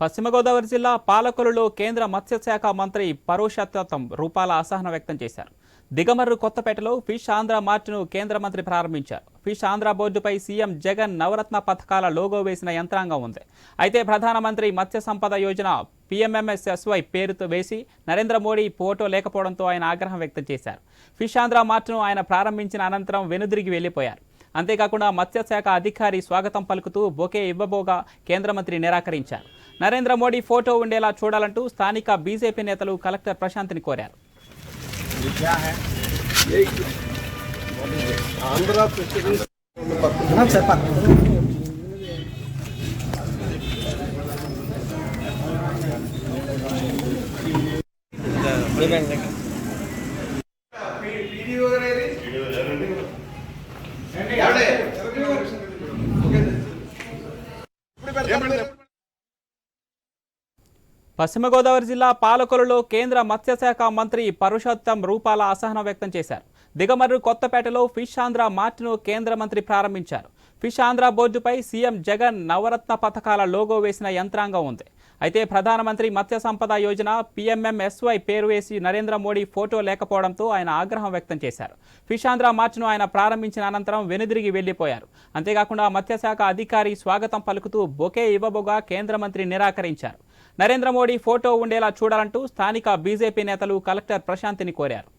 పశ్చిమ గోదావరి జిల్లా పాలకొలులో కేంద్ర మత్స్యశాఖ మంత్రి పరోషత్వం రూపాల అసహనం వ్యక్తం చేశారు. దిగమర్రు కొత్తపేటలో ఫిష్ ఆంధ్ర మార్ట్ను కేంద్ర మంత్రి ప్రారంభించారు. ఫిష్ ఆంధ్ర బోర్డుపై సీఎం జగన్ నవరత్న పథకాల లోగో వేసిన యంత్రాంగం ఉంది. అయితే ప్రధానమంత్రి మత్స్య సంపద యోజన పిఎంఎంఎస్ఎస్వై పేరుతో వేసి నరేంద్ర మోడీ ఫోటో లేకపోవడంతో ఆయన ఆగ్రహం వ్యక్తం చేశారు. ఫిష్ ఆంధ్ర మార్ట్ను ఆయన ప్రారంభించిన అనంతరం వెనుదిరిగి వెళ్ళిపోయారు అంతేకాకుండా మత్స్యశాఖ అధికారి స్వాగతం పలుకుతూ బొకే ఇవ్వబోగా కేంద్ర మంత్రి నిరాకరించారు. నరేంద్ర మోడీ ఫోటో ఉండేలా చూడాలంటూ స్థానిక బీజేపీ నేతలు కలెక్టర్ ప్రశాంత్ని కోరారు. ఫెస్టివల్ పశ్చిమ గోదావరి జిల్లా పాలకొలలో కేంద్ర మత్స్యశాఖ మంత్రి పరుషోత్తం రూపాల అసహనం వ్యక్తం చేశారు. దిగమర్రు కొత్తపేటలో ఫిష్ ఆంధ్ర మార్ట్ను కేంద్ర మంత్రి ప్రారంభించారు. ఫిష్ ఆంధ్ర బోర్డుపై సీఎం జగన్ నవరత్న పథకాల లోగో వేసిన యంత్రాంగం ఉంది. అయితే ప్రధానమంత్రి మత్స్య సంపద యోజన పీఎంఎంఎస్వై పేరు వేసి నరేంద్ర మోడీ ఫోటో లేకపోవడంతో ఆయన ఆగ్రహం వ్యక్తం చేశారు ఫిషాంధ్ర మార్చ్ను ఆయన ప్రారంభించిన అనంతరం వెనుదిరిగి వెళ్ళిపోయారు అంతేకాకుండా మత్స్యశాఖ అధికారి స్వాగతం పలుకుతూ బొకే ఇవ్వబోగా కేంద్ర మంత్రి నిరాకరించారు నరేంద్ర మోడీ ఫోటో ఉండేలా చూడాలంటూ స్థానిక బీజేపీ నేతలు కలెక్టర్ ప్రశాంతిని కోరారు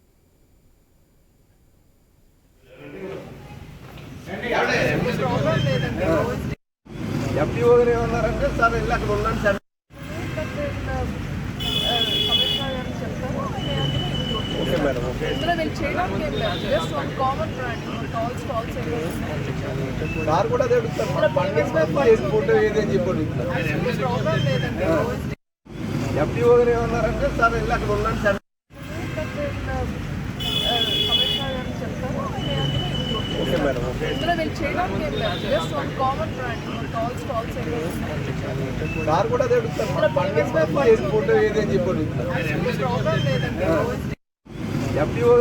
ఎఫ్డీఓ గారు ఏమన్నారంటే సార్ వెళ్ళి అక్కడ ఉన్నాను సార్ సార్ కూడా అదే అడుగుతారు ఫోటో ఏది అని చెప్పి అడుగుతున్నారు ప్రాబ్లం లేదండి. ఎఫ్డీఓ గారు ఏమన్నారంటే సార్ వెళ్ళి అక్కడ ఉన్నాను సార్. ఓకే మేడం సార్ కూడా అదే అడుగుతారు ఫోటో ఏది అని చెప్పి అడుగుతున్నారు Ja,